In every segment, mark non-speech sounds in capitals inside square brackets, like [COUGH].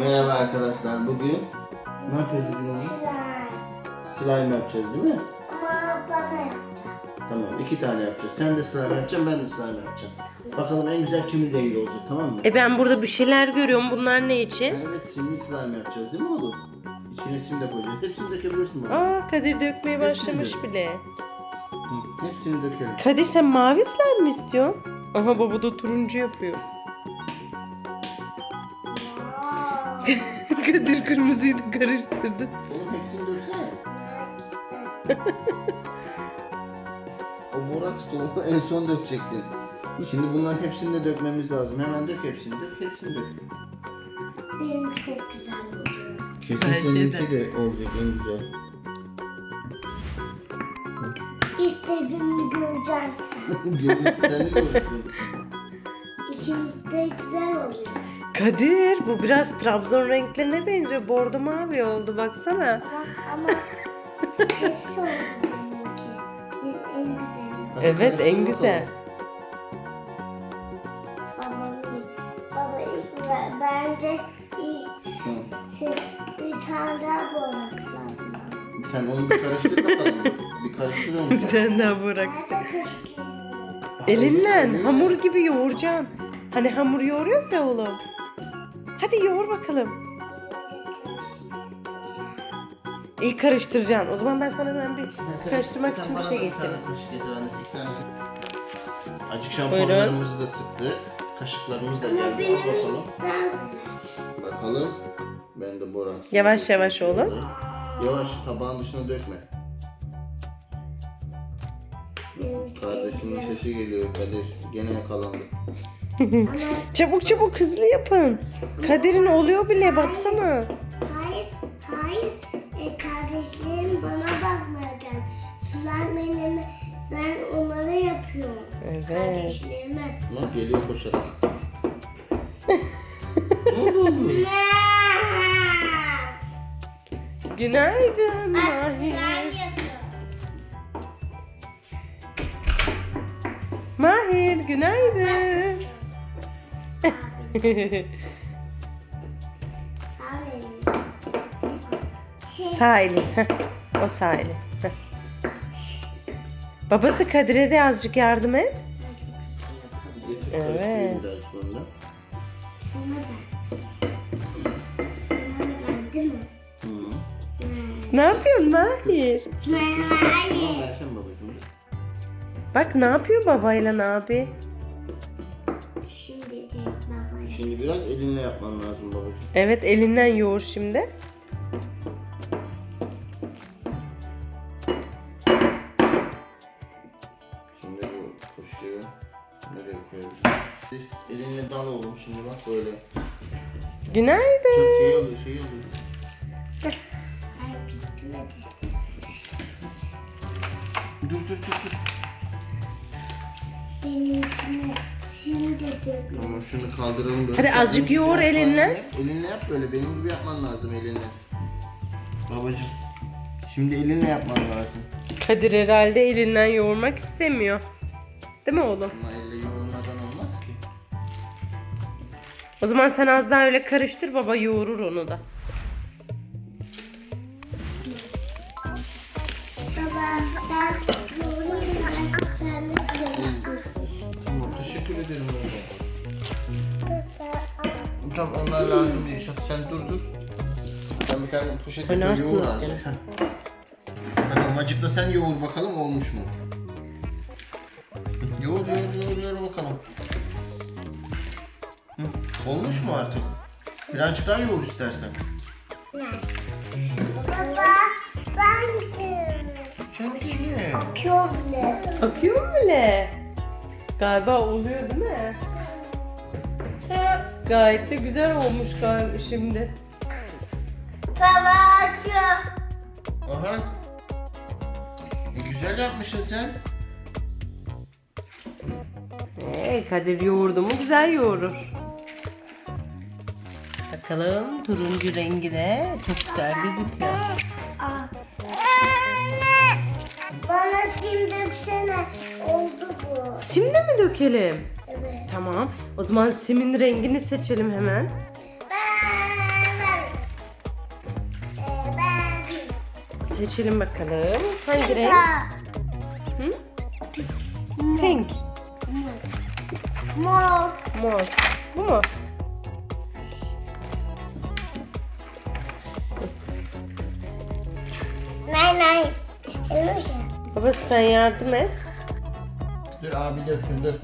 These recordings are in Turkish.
Merhaba arkadaşlar. Bugün ne yapıyoruz bugün oğlum? Slime yapacağız değil mi? Ama bana yapacağız. Tamam. iki tane yapacağız. Sen de slime yapacaksın, ben de slime yapacağım. Bakalım en güzel kimin rengi olacak tamam mı? E ben burada bir şeyler görüyorum. Bunlar ne için? Evet simli slime yapacağız değil mi oğlum? İçine sim de koyacağız. Hepsini dökebilirsin baba. Aa Kadir dökmeye başlamış Hepsini bile. Hı, hepsini dökelim. Kadir sen mavi slime mi istiyorsun? Aha baba da turuncu yapıyor. [LAUGHS] Kadir kırmızıyı da karıştırdı. Oğlum hepsini döksene. [LAUGHS] O boraks da onu en son dökecektin. Şimdi bunların hepsini de dökmemiz lazım. Hemen dök hepsini. Dök hepsini dök. Benim çok güzel oluyor. Kesin Bence seninki de olacak en güzel. İşte gününü göreceğiz. [LAUGHS] Görürsün sen de görürsün. İkimiz de güzel oluyor. Kadir bu biraz Trabzon renklerine benziyor. Bordo mavi oldu baksana. Ama, ama hepsi oldu benimki. En, en güzeli. Hadi Evet karıştır en bakalım. güzel. Baba, baba ben- bence bir, se- bir tane daha boraks lazım. Sen onu bir karıştır bakalım. bir karıştır onu. [LAUGHS] Bir tane daha bırak. Nerede? Elinden hamur gibi yoğuracaksın. Hani hamur yoğuruyoruz ya oğlum. Hadi yoğur bakalım. İlk karıştıracaksın. O zaman ben sana hemen bir karıştırmak için bir şey getireyim. Acık şampuanlarımızı da sıktık. Kaşıklarımız da geldi. Al bakalım. Bakalım. Ben de boraks. Yavaş yavaş oğlum. Yavaş tabağın dışına dökme. Kardeşimin sesi geliyor Kadir. Gene yakalandı. [LAUGHS] Çabuk çabuk hızlı yapın. Kadir'in oluyor bile baksana. hayır, hayır. E, kardeşlerim bana bakmaya geldi. Slime benim, ben onlara yapıyorum. Evet. Kardeşlerime. Ama geliyor koşarak. [LAUGHS] ne oldu? Günaydın Bak yapıyoruz. Mahir günaydın. Sağ heh. O sağ heh. Babası Kadir'e de azıcık yardım et. Evet. Ne yapıyorsun Mahir? Babacığım. Bak ne yapıyor babayla abi? Şimdi biraz elinle yapman lazım babacığım. Evet elinden yoğur şimdi. Şimdi bu koşuyor. Nereye koyuyoruz? Elinle dal oğlum şimdi bak böyle. Çok Günaydın. şey oluyor şey oluyor. Hayır bitmedi. Tamam şunu kaldıralım böyle. Hadi azıcık benimki yoğur biraz daha elinle. yap. Elinle yap böyle benim gibi yapman lazım elinle. Babacığım. Şimdi elinle yapman lazım. Kadir herhalde elinden yoğurmak istemiyor. Değil mi oğlum? Ama elle yoğurmadan olmaz ki. O zaman sen az daha öyle karıştır baba yoğurur onu da. Baba ben Tamam onlar lazım değil. Sen- Sen dur dur. Ben bir tane koy, Oynarsınız yoğur gene. azıcık. Heh. Hadi amacıkla sen yoğur bakalım olmuş mu? Yoğur yoğur yoğur yoğur bakalım. Hı, Olmuş mu artık? Birazcık daha yoğur istersen. Baba ben Sen bile. Akıyor bile. Akıyor mu bile? Galiba oluyor değil mi? Gayet de güzel olmuş galiba şimdi. Baba. Aha. E, güzel yapmışsın sen. Ee, Kadir yoğurdu mu güzel yoğurur. Bakalım turuncu rengi de çok güzel gözüküyor. Aa. Anne. Bana sim döksene. Oldu bu. Şimdi mi dökelim? Tamam. O zaman simin rengini seçelim hemen. Ben mavi. Ee, ben gri. Seçelim bakalım. Hangi renk? Hı? Pink. Mor. Mor. Bu mu? Nay nay. Babası sen yardım et. Dur abi döksün dur.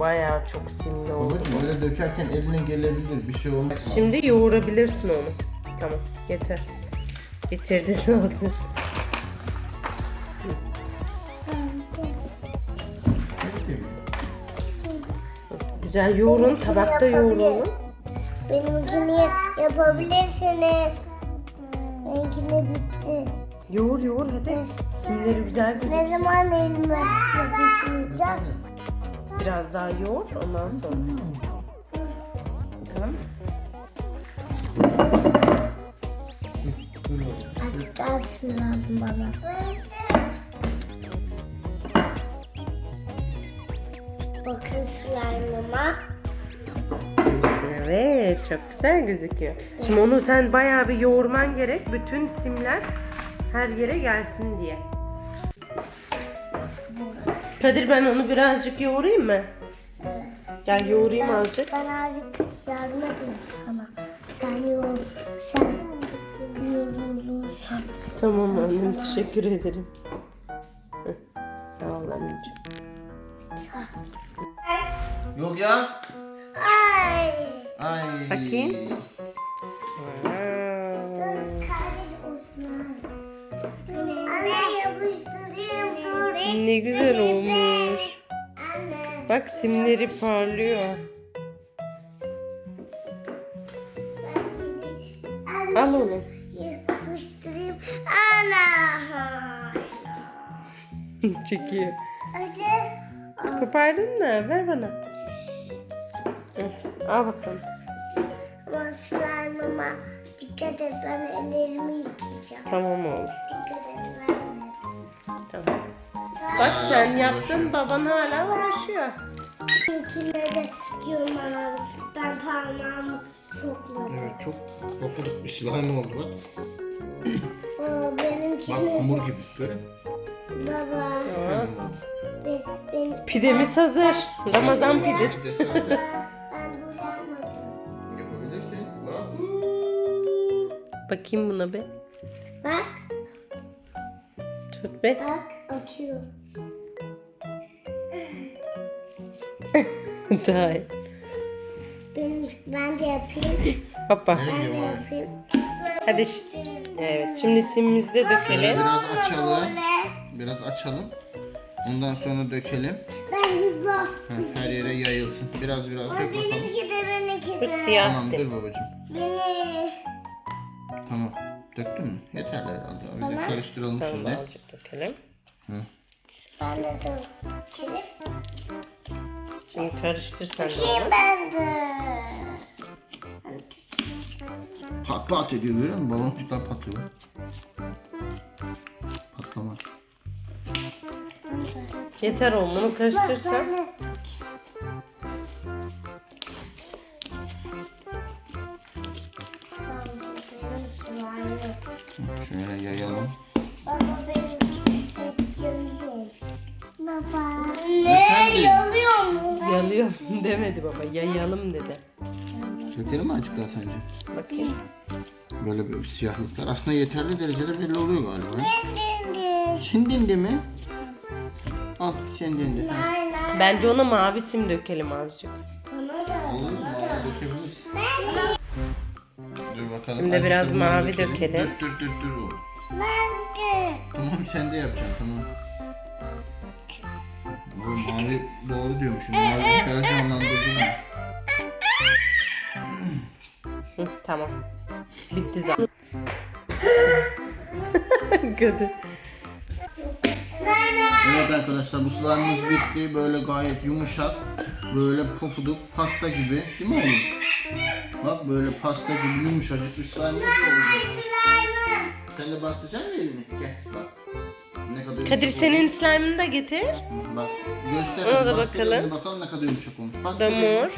Bayağı çok simli oldu. Babacım öyle dökerken eline gelebilir. Bir şey olmaz. Şimdi yoğurabilirsin onu. Tamam yeter. Bitirdi zaten. [LAUGHS] Güzel yoğurun. Tabakta yoğurun. Benimkini yapabilirsiniz. Benimkini bitti. Yoğur yoğur hadi. Simleri güzel Ne gözüksün. zaman elime yapışmayacak? Biraz daha yoğur ondan sonra. Bakalım. Mi lazım bana? Bakın slime'ıma. Evet çok güzel gözüküyor. Şimdi onu sen bayağı bir yoğurman gerek. Bütün simler her yere gelsin diye. Kadir ben onu birazcık yoğurayım mı? Gel yoğurayım azıcık. Ben azıcık yardım edeyim sana. Sen yor, sen yorulursun. Tamam annem teşekkür ederim. Sağ ol anneciğim. Sağ Yok ya. Ay. Ay. Bakayım. Kardeş Ne güzel olmuş. Bak simleri parlıyor. Al onu. Yapıştırayım. Ana. [LAUGHS] Çekiyor. Kopardın mı? Ver bana. Al bakalım. Ama slime'ıma dikkat et ben ellerimi yıkayacağım. Tamam oğlum. Dikkat et verme. Tamam. Bak sen yaptın baban hala uğraşıyor. Benimkine de lazım. Ben parmağımı sokladım. Evet çok pofuduk bir slime oldu bak. Aa, Bak benimkine hamur gibi. Böyle. baba. Ben, ben, Pidemiz hazır. Ramazan pidesi. Bir de sen de ben yapmadım. yapabilirsin. Bak. Bakayım buna be. Bak Tut be. bak akıyor. [LAUGHS] Daha iyi. Ben, ben de yapayım. Hoppa. Ben de yapayım. Hadi. Evet şimdi simimizi de dökelim. Biraz açalım. Biraz açalım. Ondan sonra dökelim. Ben hızlı. Ha, her yere yayılsın. Biraz biraz dök bakalım. Benimki de benimki Bu de. siyah Tamam sim. dur babacığım. Beni. Tamam. Döktün mü? Yeterli herhalde. Bir de karıştıralım Sen de şimdi. azıcık dökelim. Ben de dur. Çelik. Şimdi karıştır sen de Kim onu. ben de. Pat pat ediyor görüyor musun? Baloncuklar patlıyor. Patlamaz. Yeter oğlum bunu karıştırsan. Ben de. Azıcık daha sence? Bakayım. Böyle bir siyahlıklar. Aslında yeterli derecede belli oluyor galiba. Şimdi. Sen dindi mi? Al sen dindi. Ha. Aynen. Bence ona mavi sim dökelim azıcık. Bana da. Olur mu? Dökebiliriz. Dur bakalım. Şimdi Azıcık biraz da mavi dökelim. Dur dur dur dur. oğlum. Ben de. Tamam sen de yapacaksın tamam. Oğlum mavi doğru diyormuşum. Mavi her canlandırdım tamam. Bitti zaten. [LAUGHS] Kadın. Evet arkadaşlar bu slime'ımız bitti. Böyle gayet yumuşak. Böyle pofuduk pasta gibi. Değil mi oğlum? Bak böyle pasta gibi yumuşacık bir slime'ımız oldu. Sen de bastıracaksın mı elini? Gel bak. Ne kadar Kadir yumuşak senin slime'ını da getir. Bak göster. Ona da bakalım. elini, Bakalım ne kadar yumuşak olmuş. Bastır Da elini.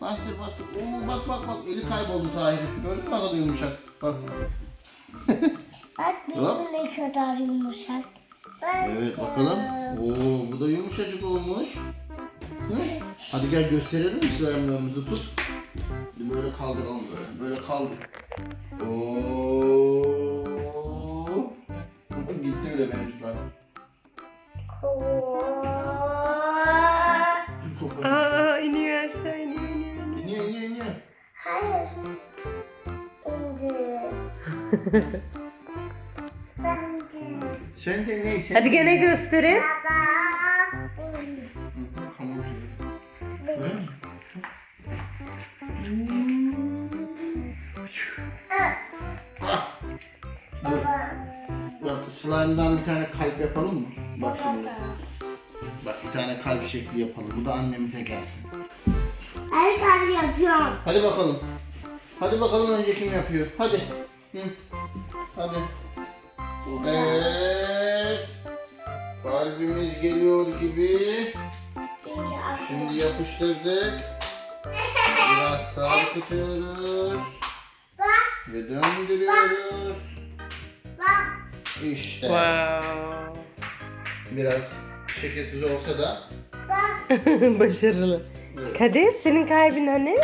Bastır bastır. Oo bak bak bak eli kayboldu Tahir'in. Gördün mü kadar yumuşak. Bak. Bak benim ne kadar yumuşak. Bak. Evet bakalım. Oo bu da yumuşacık olmuş. Hı? Hadi gel gösterelim slime'larımızı tut. Böyle kaldıralım böyle. Böyle kaldır. Oo. Gitti bile benim slime. [LAUGHS] Sen de ne? Sen Hadi gene ne? gösterin. Dur. Bak slime'dan bir tane kalp yapalım mı? Bak şimdi. Bak bir tane kalp şekli yapalım. Bu da annemize gelsin. Her kalp yapıyorum. Hadi bakalım. Hadi bakalım önce kim yapıyor. Hadi. Hı. Hadi. Evet. Kalbimiz geliyor gibi. Şimdi yapıştırdık. Biraz sarkıtıyoruz. Ve döndürüyoruz. Bak. İşte. Wow. Biraz şekersiz olsa da. [LAUGHS] Başarılı. Evet. Kadir senin kalbin hani?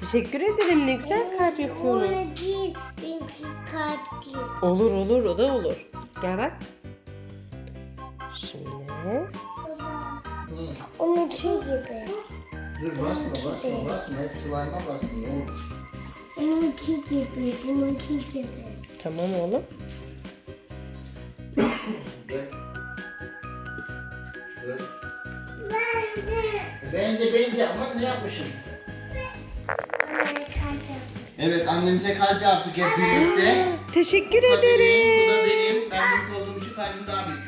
Teşekkür ederim ne güzel kalp yapıyorsunuz. Öyle değil. Benimki kalp değil. Olur olur o da olur. Gel bak. Şimdi. Onunki gibi. Dur basma basma basma. Hep slime'a olur. Onunki gibi. Bununki gibi. Tamam oğlum. Gel. Dur. Ben de. Ben de ben de ama ne yapmışım? Annemize kalp yaptık hep birlikte. Teşekkür Bu da benim, ederim. bu da benim. Ben büyük olduğum için kalbim daha büyük.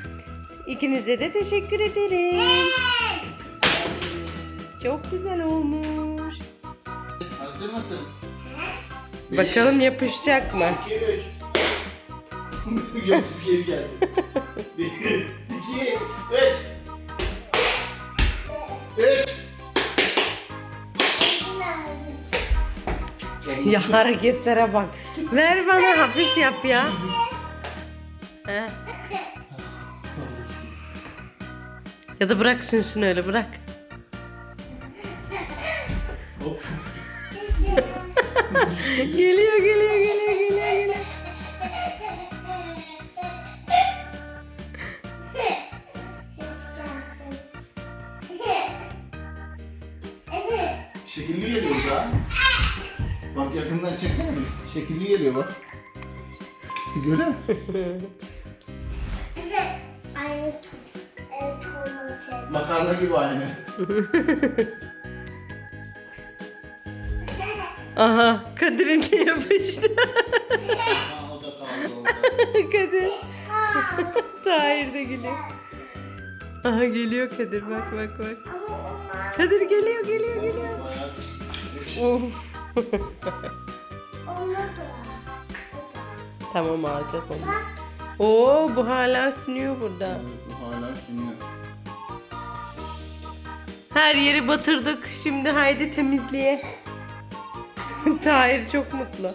İkinize de teşekkür ederim. Çok güzel olmuş. Hazır mısın? Bakalım yapışacak mı? 2, 3. Gömsüz geri geldi. 1, 2, 3. 3. Ya hareketlere bak. Ver bana hafif yap ya. He. Ya da bırak sünsün öyle bırak. [LAUGHS] geliyor geliyor geliyor geliyor geliyor. Şekilli geliyor da. Bak yakından çeksene bir. Şekilli geliyor bak. Görüyor musun? Aynı domates. Makarna gibi aynı. Aha Kadir'inki yapıştı. Aa, o da kaldı orada. Kadir. Tahir de geliyor. Aha geliyor Kadir bak bak bak. Kadir geliyor geliyor geliyor. Bayağı küçük. Of. Da. [LAUGHS] Tamam alacağız onu. Oo bu hala sünüyor burada. Evet, bu hala sünüyor. Her yeri batırdık. Şimdi haydi temizliğe. [LAUGHS] Tahir çok mutlu.